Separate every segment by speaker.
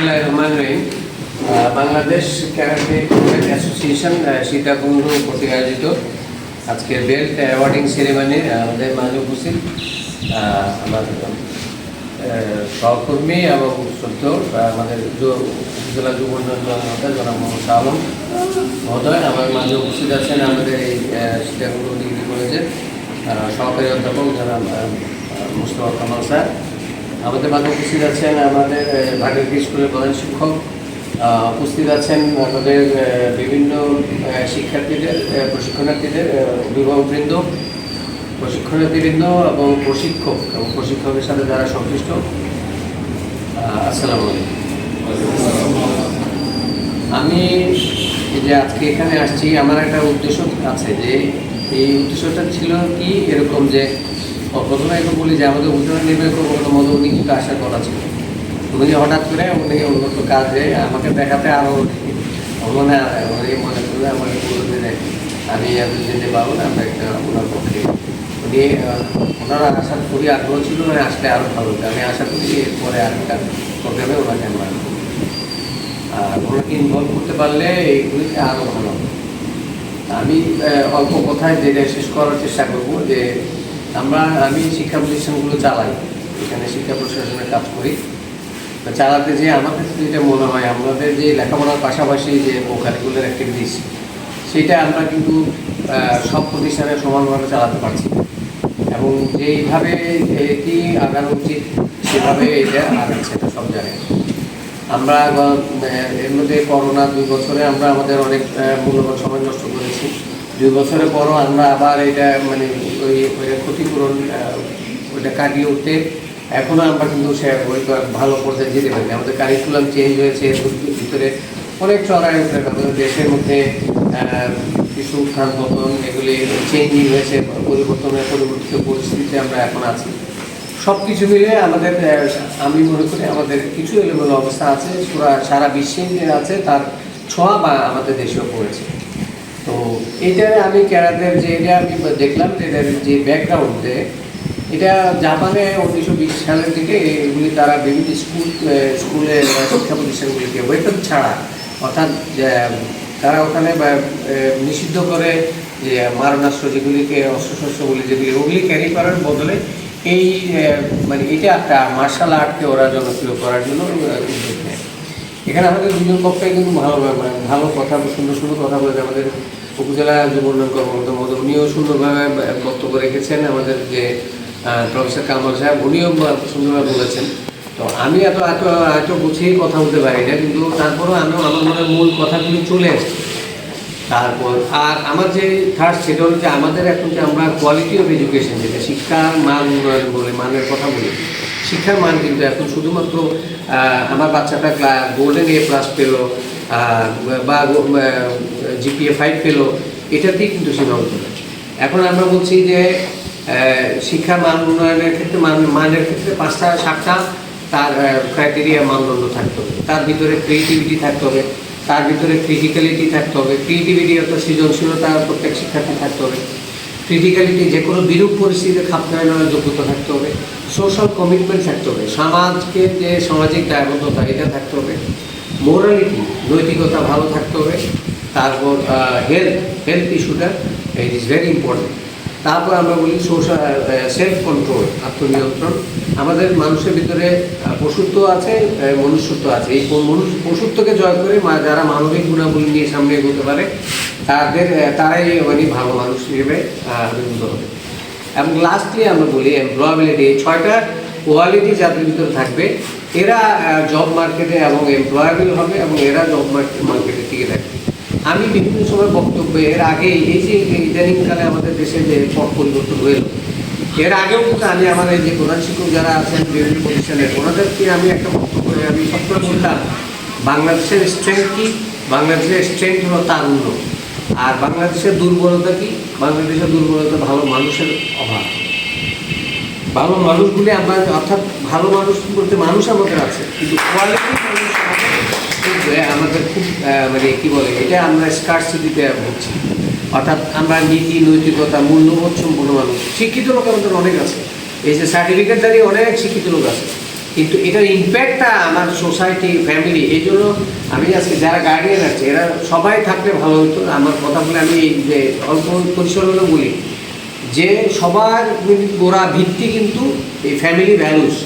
Speaker 1: বিসমুল্লাহ রহমান রহিম বাংলাদেশ ক্যারাটে অ্যাসোসিয়েশন সীতাকুণ্ড কর্তৃক আয়োজিত আজকে বেল্ট অ্যাওয়ার্ডিং সেরেমনি আমাদের মাঝে উপস্থিত আমার সহকর্মী এবং সদ্য আমাদের উপজেলা যুব উন্নয়ন জনাব মোহাম্মদ আলম মহোদয়, আমার মাঝে উপস্থিত আছেন আমাদের এই সীতাকুণ্ড ডিগ্রি কলেজের সহকারী অধ্যাপক জনাব মুস্তফা কামাল স্যার। আমাদের মাঝে উপস্থিত আছেন আমাদের ভাগীরথী স্কুলের প্রধান শিক্ষক। উপস্থিত আছেন আমাদের বিভিন্ন শিক্ষার্থীদের প্রশিক্ষণার্থীদের অভিভাবকবৃন্দ, প্রশিক্ষণার্থীবৃন্দ এবং প্রশিক্ষক এবং প্রশিক্ষকের সাথে যারা সংশ্লিষ্ট। আসসালামু আলাইকুম। আমি যে আজকে এখানে আসছি, আমার একটা উদ্দেশ্য আছে যে, এই উদ্দেশ্যটা ছিল কি, এরকম যে প্রথমে একটু বলি যে আমাদের উদ্যোগ নির্বাহী মধ্যে উনি কিন্তু আসার কথা ছিল। উনি হঠাৎ করে উনি উন্নত কাজে আমাকে দেখাতে আরও মনে উনি মনে করলে আমাকে বলতে যে আমি যেতে পারব না, আমরা একটা ওনার পক্ষে। উনি ওনারা আসার খুবই আগ্রহ ছিল মানে আসলে আরও ভালো আমি আশা করি এরপরে আরেকটা প্রোগ্রামে ওনাকে আমরা আর ওনাকে ইনভলভ করতে পারলে এইগুলিতে আরও ভালো আমি অল্প কথায় যেটা শেষ করার চেষ্টা করব যে আমরা, আমি শিক্ষা প্রতিষ্ঠানগুলো চালাই। এখানে শিক্ষা প্রশাসনের কাজ করি। চালাতে যে কাছে যেটা মনে হয়, আমাদের যে লেখাপড়ার পাশাপাশি যে কারিকুলার অ্যাক্টিভিটিস সেটা আমরা কিন্তু সব প্রতিষ্ঠানে সমানভাবে চালাতে পারছি। এবং যেইভাবে এটি আগানো উচিত, সেভাবে এটা আগাচ্ছে না সব জায়গায়। আমরা এর মধ্যে করোনা দুই বছরে আমরা আমাদের অনেক মূল্যবান সময় নষ্ট করেছি। দুই বছরের পরও আমরা আবার এটা মানে ওই ক্ষতিপূরণ ওইটা কাটিয়ে উঠতে এখনও আমরা কিন্তু সে ওই তো ভালো পর্যায়ে যেতে পারি। আমাদের কারিকুলাম চেঞ্জ হয়েছে ভিতরে অনেক চড়াই উঠে দেশের মধ্যে কিছু উত্থান পতন এগুলি চেঞ্জিং হয়েছে পরিবর্তনের পরিবর্তিত পরিস্থিতিতে আমরা এখন আছি। সব কিছু মিলে আমাদের আমি মনে করি আমাদের কিছু এলোমেলো অবস্থা আছে সারা বিশ্বে আছে, তার ছোঁয়া বা আমাদের দেশেও পড়েছে। তো এইটা আমি ক্যারাদের যে, এটা আমি দেখলাম যে এটার যে ব্যাকগ্রাউন্ড এটা জাপানে উনিশশো বিশ সালের দিকে এগুলি তারা বিভিন্ন স্কুল স্কুলে শিক্ষা প্রতিষ্ঠানগুলিকে ওয়েতন ছাড়া, অর্থাৎ তারা ওখানে নিষিদ্ধ করে যে, মারণাস্ত্র যেগুলিকে অস্ত্রশস্ত্র বলি যেগুলি ওগুলি ক্যারি করার বদলে এই মানে এটা একটা মার্শাল আর্টকে ওরা জনপ্রিয় করার জন্য এখানে আমাদের দুজন পক্ষে কিন্তু ভালো মানে ভালো কথা, সুন্দর সুন্দর কথা বলেছে। আমাদের উপজেলা যুব উন্নয়ন কর্মকর্তা মহোদয়, উনিও সুন্দরভাবে বক্তব্য রেখেছেন আমাদের যে প্রফেসর কামাল সাহেব, উনিও সুন্দরভাবে বলেছেন। তো আমি এত এত এত গুছিয়ে কথা বলতে পারি না, কিন্তু তারপরেও আমি আমার মনে মূল কথাগুলি চলে এসছে। তারপর, আর আমার যে থার্ড সেটা যে আমাদের এখন যে আমরা কোয়ালিটি অফ এডুকেশন যেটা শিক্ষার মান উন্নয়ন বলে, মানের কথা বলি, শিক্ষার মান কিন্তু এখন শুধুমাত্র আমার বাচ্চাটা গোল্ডেন এ প্লাস পেল বা জিপিএ ফাইভ পেল এটাতেই কিন্তু সীমাবদ্ধ না। এখন আমরা বলছি যে আহ, শিক্ষার মান উন্নয়নের ক্ষেত্রে মান মানের ক্ষেত্রে পাঁচটা সাতটা তার ক্রাইটেরিয়া মানদণ্ড থাকতে হবে। তার ভিতরে ক্রিয়েটিভিটি থাকতে হবে তার ভিতরে ক্রিটিক্যালিটি থাকতে হবে। ক্রিয়েটিভিটি অর্থাৎ সৃজনশীলতা প্রত্যেক শিক্ষার্থী থাকতে হবে। ক্রিটিক্যালিটি যে কোনো বিরূপ পরিস্থিতিতে খাপ নেওয়ার যোগ্যতা থাকতে হবে। সোশ্যাল কমিটমেন্ট থাকতে হবে। সমাজকে যে সামাজিক দায়বদ্ধতা এটা থাকতে হবে। মোরালিটি, নৈতিকতা ভালো থাকতে হবে। তারপর হেলথ হেলথ ইস্যুটা ইট ইজ ভেরি ইম্পর্টেন্ট তারপর আমরা বলি সোশ্যাল সেলফ কন্ট্রোল আত্মনিয়ন্ত্রণ। আমাদের মানুষের ভিতরে পশুত্ব আছে মনুষ্যত্ব আছে। এই পশুত্বকে জয় করে যারা মানবিক গুণাবলী নিয়ে সামনে এগোতে পারে, তাদের তারাই মানে ভালো মানুষ হিসেবে আবির্ভূত হবে। এবং লাস্টলি আমরা বলি এমপ্লয়াবিলিটি ছয়টা কোয়ালিটি যাদের ভিতরে থাকবে এরা জব মার্কেটে এবং এমপ্লয়াবেল হবে এবং এরা জব মার্কেটে টিকে থাকবে আমি বিভিন্ন সময় বক্তব্য, এর আগে এই যে ইদানিংকালে আমাদের দেশে যে পথ পরিবর্তন হয়ে এর আগেও কিন্তু আমি আমার এই যে প্রধান শিক্ষক যারা আছেন, বিভিন্ন প্রতিষ্ঠানে ওনাদেরকে আমি একটা বক্তব্য, আমি সবসময় বলতাম, বাংলাদেশের স্ট্রেংথ কি? বাংলাদেশের স্ট্রেংথ হলো তারুণ্য আর বাংলাদেশের দুর্বলতা কি? বাংলাদেশের দুর্বলতা ভালো মানুষের অভাব। ভালো মানুষগুলি আমরা, অর্থাৎ ভালো মানুষ বলতে মানুষ আমাদের আছে কিন্তু কোয়ালিটি মানুষ আমাদের খুব, মানে কি বলে এটা আমরা স্কার্সিটিতে ভুগছি। অর্থাৎ আমরা নীতি নৈতিকতা মূল্যবোধ সম্পূর্ণ মানুষ। শিক্ষিত লোক আমাদের অনেক আছে। এই যে সার্টিফিকেট সার্টিফিকেটধারী অনেক শিক্ষিত লোক আছে। কিন্তু এটার ইম্প্যাক্টটা আমার সোসাইটি ফ্যামিলি এই জন্য আমি আজকে যারা গার্ডিয়ান আছে এরা সবাই থাকলে ভালো হতো। আমার কথা বলে আমি এই যে অল্প হলেও বলি যে সবার গোড়া ভিত্তি কিন্তু এই ফ্যামিলি ভ্যালুস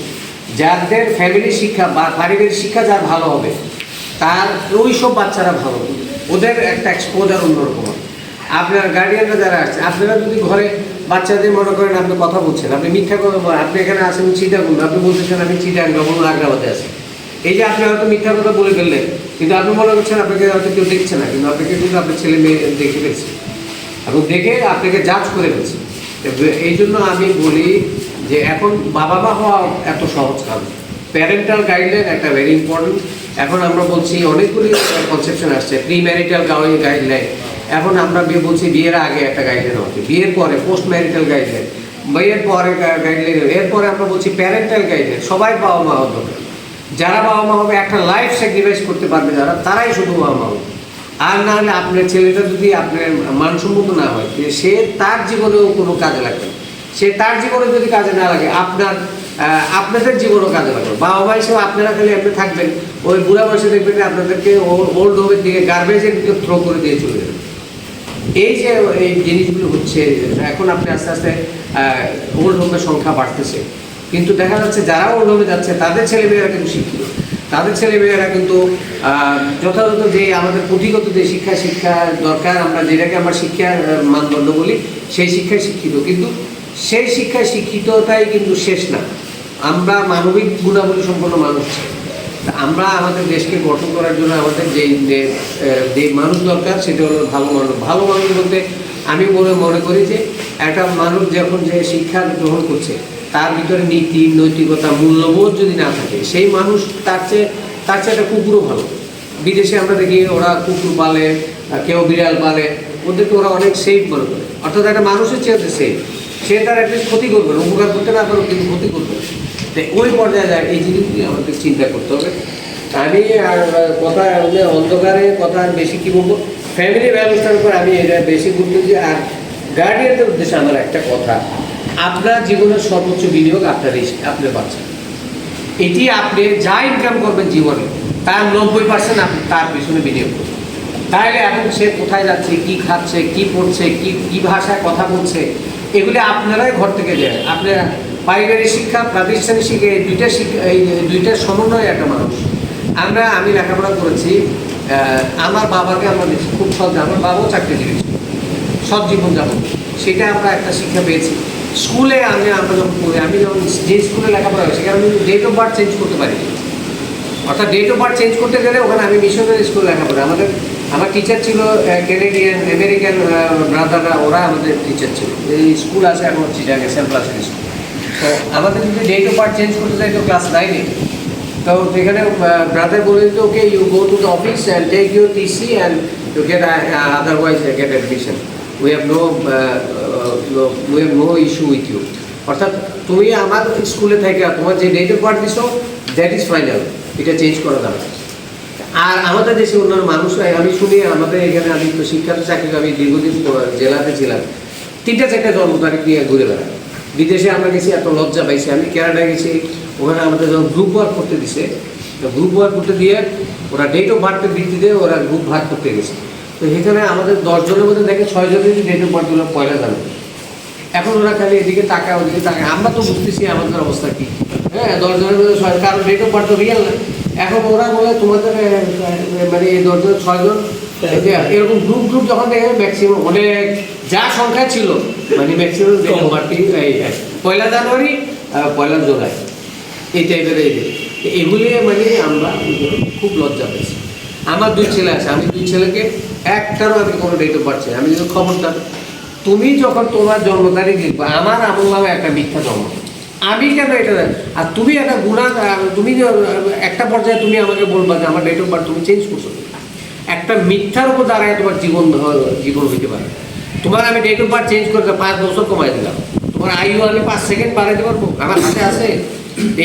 Speaker 1: যাদের ফ্যামিলি শিক্ষা বা পারিবারিক শিক্ষা যার ভালো হবে তার ওই সব বাচ্চারা ভালো। ওদের একটা এক্সপোজার অন্যরকম হবে। আপনার গার্ডিয়ানরা যারা আছে আপনারা যদি ঘরে বাচ্চাদের মনে করেন আপনি কথা বলছেন আপনি মিথ্যা কথা বলেন, আপনি এখানে আসেন চিটাগুন আপনি বলতেছেন আমি চিটাং যখন আগ্রাবাদে আছি এই যে আপনি হয়তো মিথ্যা কথা বলে ফেললেন কিন্তু আপনি মনে করছেন আপনাকে হয়তো কেউ দেখছে না কিন্তু আপনাকে কিন্তু আপনার ছেলে মেয়ে দেখে ফেলছে এবং দেখে আপনাকে জাজ করে ফেলছে এই জন্য আমি বলি যে এখন বাবা মা হওয়া এত সহজ কাজ। প্যারেন্টাল গাইডলাইন একটা ভেরি ইম্পর্টেন্ট এখন আমরা বলছি অনেকগুলি কনসেপশন আসছে। প্রি ম্যারিটাল গাইডলাইন এখন আমরা বলছি বিয়ের আগে একটা গাইডলাইন হবে বিয়ের পরে পোস্ট ম্যারিটাল গাইডলাইন বিয়ের পরে গাইডলাইন এরপরে আমরা বলছি প্যারেন্টাল গাইডলাইন সবাই বাবা মা হতে হবে যারা বাবা মা হবে, একটা লাইফ স্যাক্রিফাইস করতে পারবে যারা, তারাই শুধু বাবা মা হবে। আর না হলে আপনার ছেলেটা যদি আপনার মানসম্মত না হয়, সে তার জীবনেও কোনো কাজে লাগবে না। সে তার জীবনে যদি কাজে না লাগে, আপনার আপনাদের জীবনও কাজে লাগবে। বাবা মা হিসেবে আপনারা খালি আপনি থাকবেন, ওই বুড়া বয়সে দেখবেন আপনাদেরকে ওল্ড হোমের দিকে গার্বেজের দিকে থ্রো করে দিয়ে চলে যাবে। এই যে, এই জিনিসগুলো হচ্ছে, এখন আপনি আস্তে আস্তে ওল্ড হোমের সংখ্যা বাড়তেছে। কিন্তু দেখা যাচ্ছে যারা ওল্ড হোমে যাচ্ছে, তাদের ছেলেমেয়েরা কিন্তু শিক্ষিত। তাদের ছেলেমেয়েরা কিন্তু যথাযথ যে আমাদের পুঁথিগত যে শিক্ষা শিক্ষা দরকার, আমরা যেটাকে আমরা শিক্ষার মানদণ্ড বলি, সেই শিক্ষায় শিক্ষিত। কিন্তু সেই শিক্ষায় শিক্ষিততাই কিন্তু শেষ না। আমরা মানবিক গুণাবলী সম্পন্ন মানুষ। আমরা আমাদের দেশকে গঠন করার জন্য আমাদের যে যে, মানুষ দরকার সেটা হলো ভালো মানুষ। ভালো মানুষ বলতে আমি মনে মনে করি যে একটা মানুষ যখন যে শিক্ষা গ্রহণ করছে তার ভিতরে নীতি নৈতিকতা মূল্যবোধ যদি না থাকে সেই মানুষ তার চেয়ে তার চেয়ে একটা কুকুরও ভালো। বিদেশে আমরা দেখি ওরা কুকুর পালে কেউ বিড়াল পালে ওদেরকে ওরা অনেক সেফ মনে করে। অর্থাৎ একটা মানুষের চেয়ে সেফ সে তার অ্যাটলিস্ট ক্ষতি করবে উপকার করতে না পারো কিন্তু ক্ষতি করবে। না। তো ওই পর্যায়ে যায়, এই জিনিস জিনিসগুলি আমাদের চিন্তা করতে হবে। আমি আর, কথা অন্ধকারে, কথা বেশি কি বলব? ফ্যামিলি ব্যবস্থার উপর আমি এটা বেশি গুরুত্ব দিই। আর গার্ডিয়ানদের উদ্দেশ্যে আমার একটা কথা। আপনার জীবনের সর্বোচ্চ বিনিয়োগ আপনার এই, আপনার বাচ্চা। এটি আপনি যা ইনকাম করবেন জীবনে, তার নব্বই পার্সেন্ট আপনি তার পিছনে বিনিয়োগ করবেন তাহলে এখন সে কোথায় যাচ্ছে, কি খাচ্ছে, কি পড়ছে, কি কি ভাষায় কথা বলছে এগুলি আপনারাই ঘর থেকে দেয় আপনার পারিবারিক শিক্ষা, প্রাতিষ্ঠানিক শিক্ষা, এই দুইটা শিক্ষা, এই দুইটার সমন্বয় একটা মানুষ। আমরা, আমি লেখাপড়া করেছি আমার বাবাকে আমরা দেখছি খুব সহজে আমার বাবাও চাকরিজীবী ছিল সৎ জীবনযাপন সেটা আমরা একটা শিক্ষা পেয়েছি। স্কুলে আমি, আমরা যখন পড়ি, আমি যখন যে স্কুলে লেখাপড়া হয় সেখানে আমি ডেট অফ বার্থ চেঞ্জ করতে পারি। অর্থাৎ ডেট অফ বার্থ চেঞ্জ করতে গেলে ওখানে আমি মিশনারি স্কুলে লেখাপড়া আমাদের আমার টিচার ছিল কেনেডিয়ান আমেরিকান ব্রাদাররা ওরা আমাদের টিচার ছিল। এই স্কুল আছে, এখন চিটাগে সেন্ট ক্লাসের স্কুল তো আমাদের যদি ডেট অফ বার্থ চেঞ্জ করতে চাই, তো ক্লাস নাইনে তো সেখানে ব্রাদার বলে দিত okay you go to the office and take your TC and you get otherwise get admission we have no we have no issue with you অর্থাৎ, তুমি আমার স্কুলে থেকে, তোমার যে ডেট অফ বার্থ দিছো দ্যাট ইজ ফাইনাল এটা change করা না। আর আমাদের দেশে অন্যান্য মানুষ আমি শুনি আমাদের এখানে আমি তো শিক্ষাতে চাকরি করি, আমি দীর্ঘদিন জেলাতে ছিলাম। তিনটা চারটা জন্ম তারিখ নিয়ে ঘুরে বেড়াই। বিদেশে আমরা গেছি এত লজ্জা পাইছি। আমি ক্যানাডায় গেছি ওখানে আমাদের যখন গ্রুপ ওয়ার্ক করতে দিছে গ্রুপ ওয়ার্ক করতে দিয়ে ওরা ডেট অফ বার্থের ভিত্তিতে ওরা গ্রুপ ভাগ করতে গেছে। তো সেখানে আমাদের দশজনের মধ্যে দেখে ছয় জনের ডেট অফ বার্থ পয়লা জানে এখন ওরা খালি এদিকে টাকা ওদিকে টাকা আমরা তো বুঝতেছি আমাদের অবস্থা কি। হ্যাঁ দশজনের মধ্যে ছয় কারণ ডেট অফ বার্থ রিয়েল না। এখন ওরা বলে তোমাদের মানে এই দশজন ছয়জন এই যে এরকম গ্রুপ গ্রুপ যখন দেখে ম্যাক্সিমাম অনেক যা সংখ্যা ছিল মানে ম্যাক্সিমাম পয়লা জানুয়ারি পয়লা জুলাই এই টাইপের এই এগুলি মানে আমরা খুব লজ্জা পেয়েছি। আমার দুই ছেলে আছে আমি দুই ছেলেকে একটারও আমি কোনো ডেট অফ বার্থ আমি যদি খবরদার তুমি যখন তোমার জন্ম তারিখ লিখবে, আমার আমল নামে একটা মিথ্যা জন্ম। আমি কেন এটা আর তুমি একটা গুণা তুমি একটা পর্যায়ে তুমি আমাকে বলবা যে, আমার ডেট অফ বার্থ তুমি চেঞ্জ করছ একটা মিথ্যার উপর দাঁড়ায় তোমার জীবন জীবন হইতে পারে। তোমার আমি ডেট অফ বার্থ চেঞ্জ করে পাঁচ বছর কমাই দিলাম। তোমার আয়ু আমি পাঁচ সেকেন্ড বাড়াইতে পারব? আমার হাতে আছে?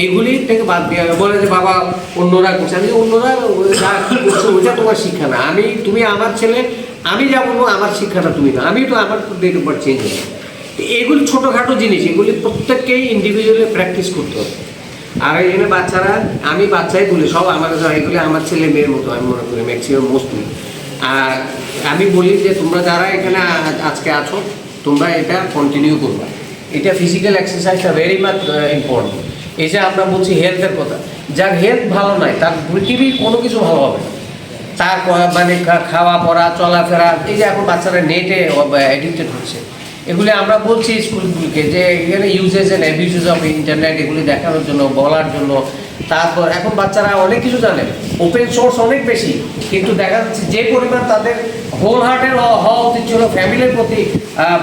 Speaker 1: এইগুলি থেকে বাদ দিয়ে হবে। বলে যে, বাবা, অন্যরা করছে। আমি অন্যরা, যা করছে তোমার শিক্ষা না। আমি, তুমি আমার ছেলে আমি যা বলব, আমার শিক্ষাটা তুমি না আমি তো আমার ডেট বার্থ চেঞ্জ হবে এগুলি ছোটোখাটো জিনিস, এগুলি প্রত্যেককেই ইন্ডিভিজুয়ালি প্র্যাকটিস করতে হবে। আর এখানে বাচ্চারা, আমি বাচ্চাই বলি, সব আমার কাছে এগুলি আমার ছেলে মেয়ের মতো, আমি মনে করি ম্যাক্সিমাম মোস্টলি আর আমি বলি যে তোমরা যারা এখানে আজকে আছো, তোমরা এটা কন্টিনিউ করবে। এটা ফিজিক্যাল এক্সারসাইজটা ভেরি মাচ ইম্পর্টেন্ট এই যে আমরা বলছি হেলথের কথা যার হেলথ ভালো নয়, তার পৃথিবীর কোনো কিছু ভালো হবে না। তার মানে খাওয়া পড়া, চলাফেরা, এই যে এখন বাচ্চারা নেটে অ্যাডিক্টেড হচ্ছে, এগুলি আমরা বলছি স্কুলগুলিকে যে এখানে uses and abuses of internet এগুলি দেখানোর জন্য, বলার জন্য। তারপর এখন বাচ্চারা অনেক কিছু জানে ওপেন সোর্স অনেক বেশি, কিন্তু দেখা যাচ্ছে যে পরিমাণ তাদের হোল হার্টের হওয়া উচিত ছিল ফ্যামিলির প্রতি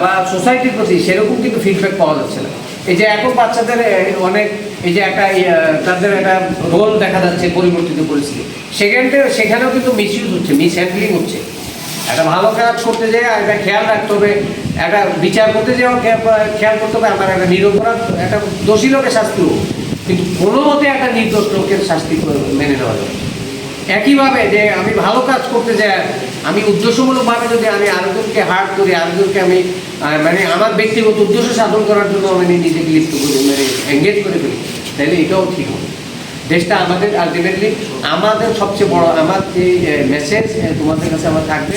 Speaker 1: বা সোসাইটির প্রতি, সেরকম কিন্তু ফিডব্যাক পাওয়া যাচ্ছে না। এই যে এখন বাচ্চাদের অনেক এই যে একটা ইয়ে, তাদের একটা রোল দেখা যাচ্ছে পরিবর্তিত পরিস্থিতি সেখানে সেখানেও কিন্তু মিসইউজ হচ্ছে মিস হ্যান্ডলিং হচ্ছে। একটা ভালো কাজ করতে যেয়ে একটা খেয়াল রাখতে হবে। একটা বিচার করতে যেও খেয়াল করতে হবে আমার একটা নিরপরাধ একটা দোষী লোকের শাস্তি হোক। কিন্তু কোনো মতে একটা নির্দোষ লোকের শাস্তি মেনে নেওয়া যাবে। একইভাবে যে আমি ভালো কাজ করতে যাই আমি উদ্দেশ্যমূলকভাবে যদি আমি আরেকজনকে হার্ট করি, আরেকজনকে আমি মানে আমার ব্যক্তিগত উদ্দেশ্য সাধন করার জন্য আমি নিজেকে লিপ্ত করি মানে এঙ্গেজ করে ফেলি, তাহলে এটাও ঠিক হবে। দেশটা আমাদের আলটিমেটলি আমাদের সবচেয়ে বড়, আমার যে মেসেজ তোমাদের কাছে আমার থাকবে,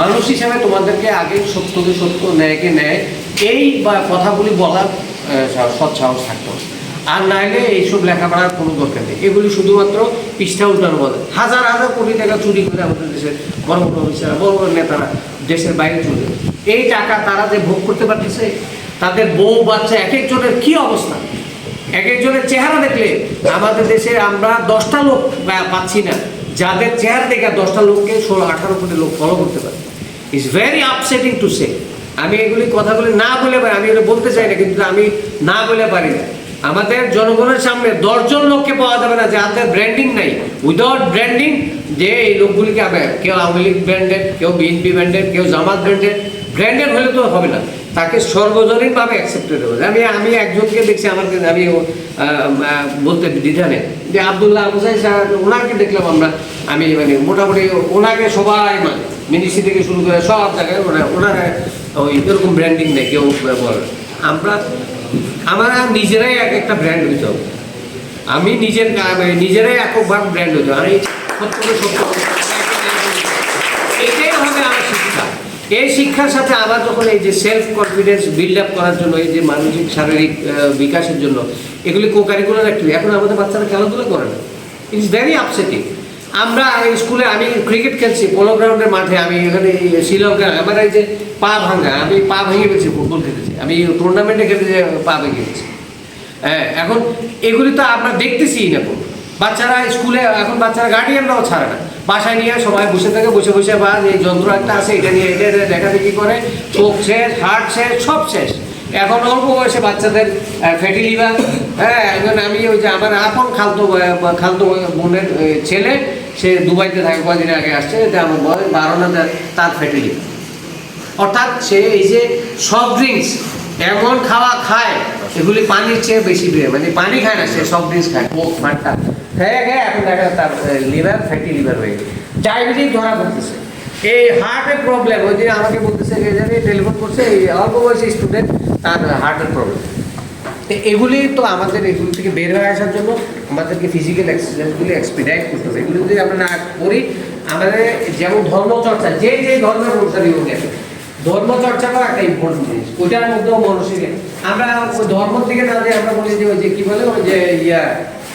Speaker 1: মানুষ হিসাবে তোমাদেরকে আগে সত্যকে সত্য, ন্যায়কে ন্যায়, এই কথাগুলি বলার সৎ সাহস থাকতে হবে। আর নাইলে এইসব লেখাপড়ার কোনো দরকার নেই। এগুলি শুধুমাত্র পৃষ্ঠা উল্টানো বলে। হাজার হাজার কোটি টাকা চুরি করে আমাদের দেশের বড় বড় অফিসাররা, বড় বড় নেতারা দেশের বাইরে চলে। এই টাকা তারা যে ভোগ করতে পারতেছে, তাদের বউ, বাচ্চা, এক একজনের কি অবস্থা? এক একজনের চেহারা দেখলে আমাদের দেশে আমরা দশটা লোক পাচ্ছি না। যাদের চেহারা দেখে দশটা লোককে ষোলো, আঠারো কোটি লোক ফলো করতে পারে। It's very upsetting to say আমি এগুলি কথাগুলি না বলে পারি আমি এগুলো বলতে চাই না, কিন্তু আমি না বলে পারি না। আমাদের জনগণের সামনে দশজন লোককে পাওয়া যাবে না, যে যাদের ব্র্যান্ডিং নাই। উইদাউট ব্র্যান্ডিং যে এই লোকগুলিকে হবে কেউ আওয়ামী লীগ ব্র্যান্ডেড কেউ বিএনপি ব্র্যান্ডেড কেউ জামাত ব্র্যান্ডেড ব্র্যান্ডেড হলে তো হবে না। তাকে সর্বজনীনভাবে অ্যাকসেপ্টেড হবে আমি আমি একজনকে দেখছি, আমার আমি বলতে দ্বিধা নেই। যে আবদুল্লাহ মুসাই সাহেব, ওনাকে দেখলাম আমরা, আমি মানে মোটামুটি ওনাকে সবাই মানে মিনিস্ট্রি থেকে শুরু করে সব জায়গায় ওনারা ওই এরকম ব্র্যান্ডিং নেই, কেউ। আমরা আমরা নিজেরাই এক একটা ব্র্যান্ড হইতে আমি নিজের নিজেরাই এককভাবে ব্র্যান্ড হবে। আমি সত্য সত্য। এটাই হবে আমার শিক্ষা। এই শিক্ষার সাথে আবার যখন এই যে সেলফ কনফিডেন্স বিল্ড আপ করার জন্য, এই যে মানসিক, শারীরিক বিকাশের জন্য, এগুলি কো কারিকুলার অ্যাক্টিভিটি এখন আমাদের বাচ্চারা খেলাধুলা করে না। ইটস ভেরি আপসেটিং আমরা স্কুলে আমি ক্রিকেট খেলছি পোলো গ্রাউন্ডের মাঠে, আমি এখানে শ্রীলঙ্কা, আমার এই যে পা ভাঙা, আমি পা ভেঙে গেছি ফুটবল খেলেছি। আমি টুর্নামেন্টে খেলে যে পা ভেঙে গেছি হ্যাঁ এখন এগুলি তো আমরা দেখতেছি এখন বাচ্চারা স্কুলে, এখন বাচ্চারা গার্ডিয়ানরাও ছাড়ে না। বাসায় নিয়ে সবাই বসে থাকে, বসে বসে বা এই যন্ত্র একটা আছে, এটা নিয়ে, এটা এটা দেখাদেখি করে, চোখ শেষ, হার্ট শেষ, সব শেষ। এখন অল্প বয়সে বাচ্চাদের ফ্যাটি লিভার হ্যাঁ এখন আমি ওই যে আমার আপন খালতো খালতো বোনের ছেলে, সে দুবাইতে থাকে, কদিন আগে আসছে যে আমার বয়স, বারো না তার- ফ্যাটি লিভার অর্থাৎ সে এই যে সফট ড্রিঙ্কস এমন খাওয়া খায়, এগুলি পানির চেয়ে বেশি প্রিয় মানে পানি খায় না, সে সফট ড্রিঙ্কস খায়, কোক ফান্টা খেয়ে খেয়ে এখন দেখা তার লিভার ফ্যাটি লিভার হয়ে গেছে। ডায়াবেটিস ধরা পড়তেছে। এই হার্টের প্রবলেম ওই দিন আমাকে বলতেছে যে টেলিফোন করছে এই অল্প বয়সী স্টুডেন্ট তার হার্টের প্রবলেম তো এগুলি তো আমাদের এগুলি থেকে বের হয়ে আসার জন্য আমাদেরকে ফিজিক্যাল এক্সারসাইজগুলি এক্সপিডাইট করতে হবে। এগুলি যদি আমরা না করি আমাদের যেমন ধর্মচর্চা যে যে ধর্মের অনুসারী হোক না কেন, ধর্মচর্চাটাও একটা ইম্পর্টেন্ট জিনিস। ওইটার মধ্যেও মানুষের আমরা ধর্ম থেকে না যে আমরা বলি যে ওই যে কি বলে ওই যে ইয়া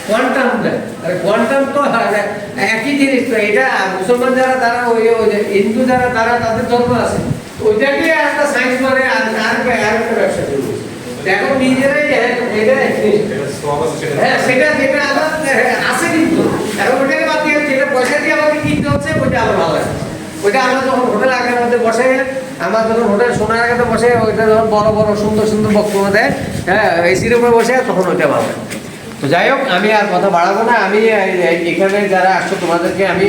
Speaker 1: কোয়ান্টাম কোয়ান্টাম তো একই জিনিস তো এটা মুসলমান যারা, তারা ওই হিন্দু যারা, তারা তাদের আছে। ওইটাকে একটা সায়েন্স আর আর আর ব্যবসা। দেখো নিজেরাই এটা হ্যাঁ সেটা আছে কিন্তু। এখন ওটাকে বাদ দিয়ে যেটা পয়সা দিয়ে আমাকে কিনতে হচ্ছে, ওইটা আমার ভালো ওইটা আমরা যখন হোটেল আগের মধ্যে বসে, আমার যখন হোটেল সোনার আগে বসে, ওইটা যখন বড় বড়, সুন্দর সুন্দর বক্তব্য দেয় হ্যাঁ এসির উপরে বসে, তখন ওইটা ভালো। তো যাই হোক, আমি আর কথা বাড়াবো না। আমি এখানে যারা আসছো, তোমাদেরকে আমি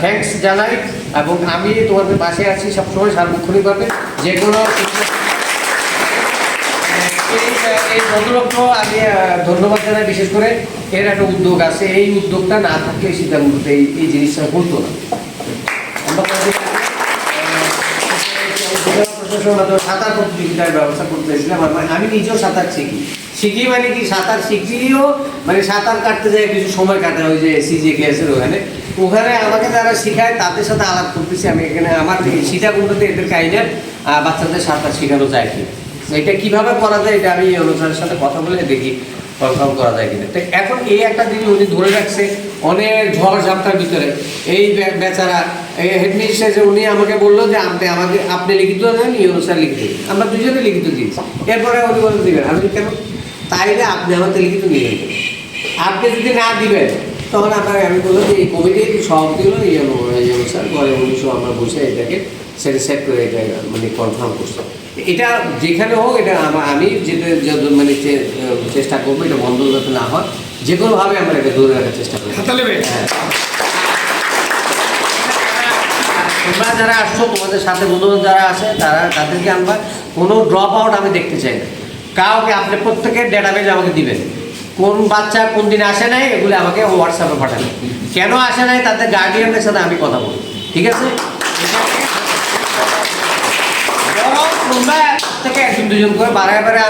Speaker 1: থ্যাঙ্কস জানাই এবং আমি তোমাদের পাশে আছি সবসময় সার্বক্ষণিকভাবে যে কোনো এই ভদ্রলোককে আমি ধন্যবাদ জানাই বিশেষ করে। এর একটা উদ্যোগ আছে। এই উদ্যোগটা না থাকলে সীতাকুণ্ডতে এই জিনিসটা হতো না। মাধ্যমে সাঁতার প্রতিযোগিতার ব্যবস্থা করতে এসেছিলাম আমি নিজেও সাঁতার শিখি। শিখি মানে কি? সাঁতার শিখিও মানে সাঁতার কাটতে যায়, কিছু সময় কাটে ওই যে সিজি কেসের ওখানে। ওখানে আমাকে যারা শেখায়, তাদের সাথে আলাপ করতেছি। আমি এখানে আমার সীতাকুণ্ডতে এদের কাহিনী বাচ্চাদের সাঁতার শেখানো যায় কি? এটা কীভাবে করা যায়, এটা আমি অনুষ্ঠানের সাথে কথা বলে দেখি, কনফার্ম করা যায় কিনা। তো এখন এই একটা জিনিস উনি ধরে রাখছে অনেক ঝড় ঝাপটার ভিতরে। এই বেচারা, এই হেডমিস্ট্রেস উনি আমাকে বলল যে, আপনি আমাকে, আপনি লিখিত দেন ইউনো স্যার লিখে দিন। আমরা দুজনে লিখিত দিয়েছি। এরপরে উনি বলে দিবেন। আমি কেন? তাইলে আপনি আমাকে লিখিত নেবেন আপনি যদি না দিবেন, তখন আপনাকে, আমি বললাম যে এই কমিটির সভাপতি হলো ইয়েনো ইয়েনো স্যার পরে উনি সব আমরা বসে এটাকে সেটা সেট করে এটা মানে কনফার্ম করছি। এটা যেখানে হোক, এটা আমা- যেটা মানে চেষ্টা করব, এটা বন্ধ যাতে না হয়। যে কোনোভাবে আমরা এটা ধরে রাখার চেষ্টা করি। তোমরা যারা আসছো তোমাদের সাথে বন্ধু যারা আছে তারা তাদেরকে আমরা কোনো ড্রপ আউট আমি দেখতে চাই না। কাউকে আপনি প্রত্যেকের ডেটাবেজ আমাকে দিবেন। কোন বাচ্চা কোন দিন আসে নাই এগুলো আমাকে হোয়াটসঅ্যাপে পাঠাবেন। কেন আসে নাই তাদের গার্ডিয়ানদের সাথে আমি কথা বলব। ঠিক আছে বরং তোমরা থেকে একজন দুজন করে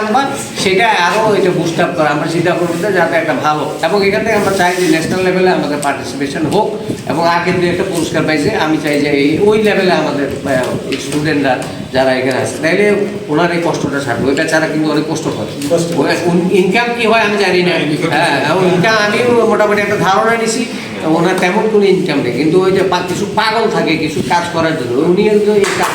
Speaker 1: আনবা সেটা আরও এটা বুস্ট আপ করা। আমরা চিন্তা করব যাতে একটা ভালো। এবং এখান থেকে আমরা চাই যে ন্যাশনাল লেভেলে আমাদের পার্টিসিপেশন হোক এবং আগে দু একটা পুরস্কার পাইছে। আমি চাই যে এই ওই লেভেলে আমাদের স্টুডেন্টরা যারা এখানে আছে তাইলে ওনার এই কষ্টটা সারবে। ওই বেচারা কিন্তু অনেক কষ্ট করে। ইনকাম কি হয় আমি জানি না। হ্যাঁ ইনকাম আমি মোটামুটি একটা ধারণা নিছি ওনার তেমন কোনো ইনকাম নেই। কিন্তু ওই যে কিছু পাগল থাকে কিছু কাজ করার জন্য উনি এই কাজ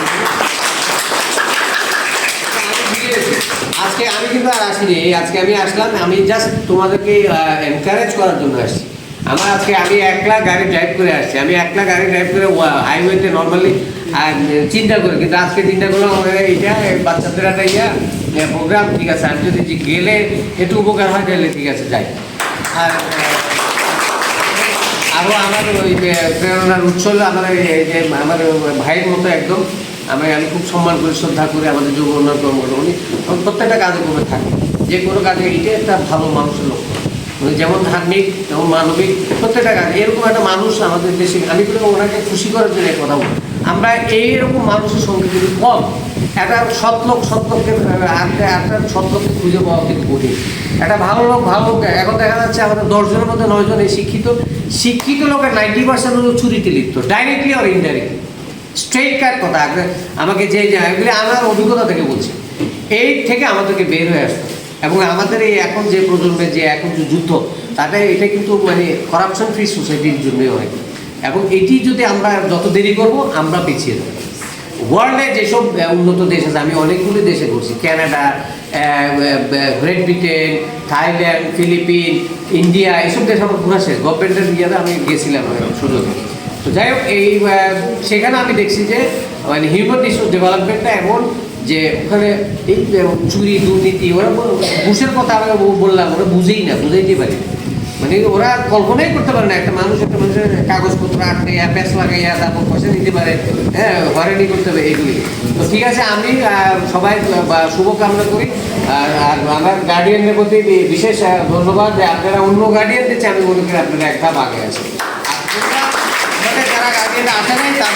Speaker 1: আর আসিনি আজকে আমি আসলাম, আমি জাস্ট তোমাদেরকে এনকারেজ করার জন্য আসছি। আমার আজকে আমি একলা গাড়ি ড্রাইভ করে আসছি। আমি একলা গাড়ি ড্রাইভ করে হাইওয়েতে নর্মালি চিন্তা করি, কিন্তু আজকে চিন্তা করলাম এইটা বাচ্চাদের একটা ইয়া প্রোগ্রাম ঠিক আছে আমি যদি গেলে একটু উপকার হয়, তাহলে ঠিক আছে, যাই। আর আরও আমার ওই প্রেরণার উৎস হলো আমার এই যে আমার ভাইয়ের মতো একদম আমি আমি খুব সম্মান করি, শ্রদ্ধা করি আমাদের যুব উন্নয়ন কর্মকর্তা, উনি প্রত্যেকটা কাজে করে থাকে যে কোনো কাজে এইটা একটা ভালো মানুষের লক্ষ্য যেমন ধার্মিক যেমন মানবিক, প্রত্যেকটা কাজ এরকম একটা মানুষ আমাদের দেশে, আমি কিন্তু ওনাকে খুশি করার জন্য কথা বলি। আমরা এইরকম মানুষের সংখ্যা কিন্তু কম, একটা সৎ সৎলোক সৎলোককে আনতে একটা সৎলোককে খুঁজে পাওয়া কিন্তু কঠিন। একটা ভালো লোক ভালো লোক, এখন দেখা যাচ্ছে আমাদের দশজনের মধ্যে নয়জন এই শিক্ষিত। শিক্ষিত লোকের নাইনটি পার্সেন্ট হলো চুরিতে লিপ্ত ডাইরেক্টলি আর ইনডাইরেক্টলি স্ট্রেট কাট কথা। আমাকে যে এগুলি আমার অভিজ্ঞতা থেকে বলছি। এই থেকে আমাদেরকে বের হয়ে আসতে। এবং আমাদের এই এখন যে প্রজন্মের যে এখন যে যুদ্ধ, তাতে এটা কিন্তু মানে করাপশন ফ্রি সোসাইটির জন্যই হয়। এবং এটি যদি আমরা যত দেরি করব, আমরা পিছিয়ে যাব। ওয়ার্ল্ডে যেসব উন্নত দেশ আছে, আমি অনেকগুলি দেশে ঘুরছি। Canada Great Britain Thailand Philippine India এসব দেশ আমার ঘোরা শেষ। গভর্নমেন্টের ইয়েতে আমি গেছিলাম। সুযোগে তো যাই হোক, এই সেখানে আমি দেখছি যে মানে হিউম্যান রিসোর্স ডেভেলপমেন্টটা এমন যে ওখানে এই চুরি, দুর্নীতি, ওরা ঘুষের কথা আমি বললাম, ওরা বুঝেই না, বুঝাইতে পারি। মানে ওরা কল্পনাই করতে পারে না, একটা মানুষ একটা মানুষের কাগজপত্র আটকে প্যাস লাগাইয়া তারপর পয়সা নিতে পারে হ্যাঁ হয়রানি করতে হবে এইগুলি তো ঠিক আছে, আমি সবাই শুভকামনা করি, আর আর আমার গার্ডিয়ানদের প্রতি বিশেষ ধন্যবাদ যে আপনারা অন্য গার্ডিয়ান দিচ্ছে আমি মনে করি আপনারা একটা বাগে আছে আর তোমরা- তোমাদের যারা গার্ডিয়ান আসে নাই তাদের